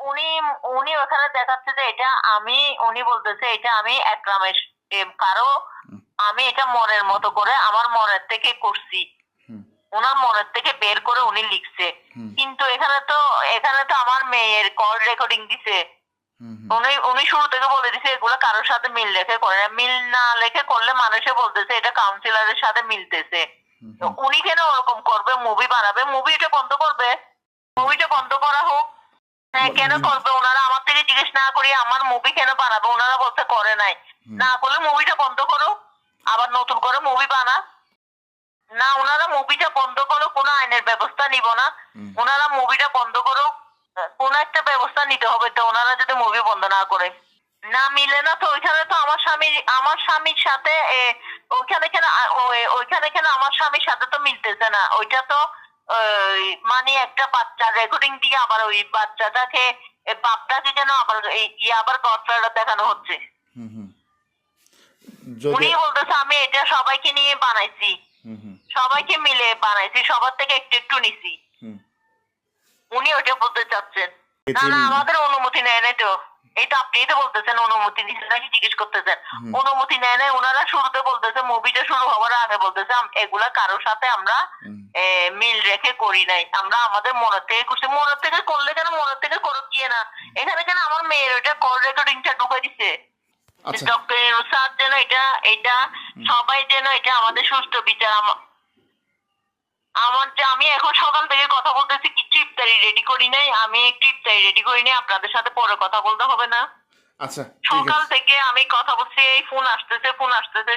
উনি উনি ওখানে দেখাচ্ছে যে এটা আমি উনি বলতেছে এটা আমি একরামের কারও আমি এটা মনের মতো করে আমার মনের থেকে করছি। ওনার মনের থেকে বের করে উনি লিখছে। কিন্তু এখানে তো এখানে তো আমার মেয়ের কল রেকর্ডিং দিছে। উনি উনি শুরু থেকে বলে দিছে এগুলো কারোর সাথে মিল রেখে করে না। মিল না লেখে করলে মানুষে বলতেছে এটা কাউন্সিলরের সাথে মিলতেছে। তো উনি কেন ওরকম করবে? মুভি বানাবে? মুভিটা বন্ধ করবে? মুভিটা বন্ধ করা হোক। কেন করবে? ওনারা আমার থেকে জিজ্ঞেস না করি আমার মুভি কেন বানাবে? ওনারা বলতে করে নাই। না করলে মুভিটা বন্ধ করো। আবার নতুন করে মুভি বানা। না ওনারা মুভিটা বন্ধ করো কোনো আইনের ব্যবস্থা নিব না। ওনারা মুভিটা বন্ধ করো। কোন একটা ব্যবস্থা নিতে হবে তো ওনারা যদি মুভি বন্ধ না করে। না মিলে না তো ওইখানে তো আমার স্বামী আমার স্বামীর সাথে ওইখানে কেন ওইখানে কেন আমার স্বামীর সাথে তো মিলতেছে না? ওইটা তো মানে একটা বাচ্চার রেকর্ডিং দিয়ে আবার ওই বাচ্চাটাকে বাপটাকে যেন আবার এই- ইয়ে আবার গডফাদার দেখানো হচ্ছে। হুম হুম। উনি বলতেছে আমি এটা সবাইকে নিয়ে বানাইছি। হুম হুম। সবাইকে মিলে বানাইছি সবার থেকে একটু একটু নিছি। হুম। উনি ওটা বলতে চাচ্ছেন। না না আমাদের অনুমতি নেয় নাই তো। এটা আপনি তো বলতেছেন অনুমতি নাকি জিজ্ঞেস করতেছেন। অনুমতি নেয় নাই ওনারা শুরুতে বলতেছে মুভিটা শুরু হওয়ার আগে বলতেছে এগুলা কারোর সাথে আমরা মিল রেখে করি নাই। আমরা আমাদের মনের থেকে করছি মনের থেকে করলে কেন মনের থেকে করো কি না? এখানে কেন আমার মেয়ের ওইটা কল রেকর্ডিংটা ঢুকে দিছে? আচ্ছা। ডক্টর স্যার যেন এটা এটা সবাই যেন এটা আমাদের সুস্থ বিচার। আমার যে আমি এখন সকাল থেকে কথা বলতেছি ইফতারি রেডি করি নাই আমি একটু ইফতারি রেডি করি নাই আপনাদের সাথে পরে কথা বলতে হবে না। আচ্ছা সকাল থেকে আমি কথা বলছি এই ফোন আসতেছে ফোন আসতেছে